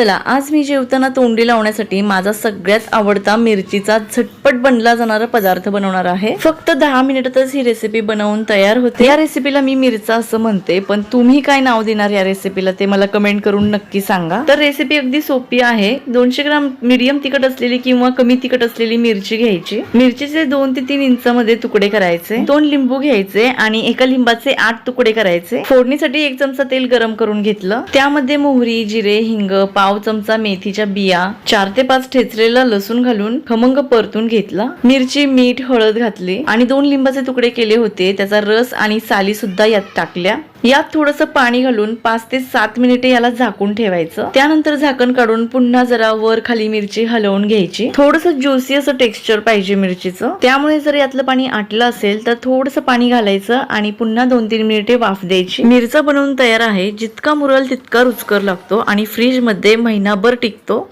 चला आज मी जेवताना तोंडी लावण्यासाठी माझा सगळ्यात आवडता मिरचीचा झटपट बनला जाणारा पदार्थ बनवणार आहे. फक्त दहा मिनिटातच ही रेसिपी बनवून तयार होते. या रेसिपीला मी मिरचा असं म्हणते पण तुम्ही काय नाव देणार या रेसिपीला ते मला कमेंट करून नक्की सांगा. तर रेसिपी अगदी सोपी आहे. दोनशे ग्राम मिडियम तिखट असलेली किंवा कमी तिखट असलेली मिरची घ्यायची. मिरचीचे दोन ते तीन इंचामध्ये तुकडे करायचे. दोन लिंबू घ्यायचे आणि एका लिंबाचे आठ तुकडे करायचे. फोडणीसाठी एक चमचा तेल गरम करून घेतलं. त्यामध्ये मोहरी जिरे हिंग पाव चमचा मेथीच्या बिया चार ते पाच ठेचलेला लसूण घालून खमंग परतून घेतला. मिरची मीठ हळद घातली आणि दोन लिंबाचे तुकडे केले होते. त्याचा रस आणि साली सुद्धा यात टाकल्या. यात थोडस पाणी घालून पाच ते सात मिनिटे याला झाकून ठेवायचं. त्यानंतर झाकण काढून पुन्हा जरा वर खाली मिरची हलवून घ्यायची. थोडस ज्युसी असं टेक्स्चर पाहिजे मिरचीचं. त्यामुळे जर यातलं पाणी आटलं असेल तर थोडस पाणी घालायचं आणि पुन्हा दोन तीन मिनिटे वाफ द्यायची. मिरचा बनवून तयार आहे. जितका मुरल तितका रुचकर लागतो आणि फ्रीजमध्ये महिनाभर टिकतो.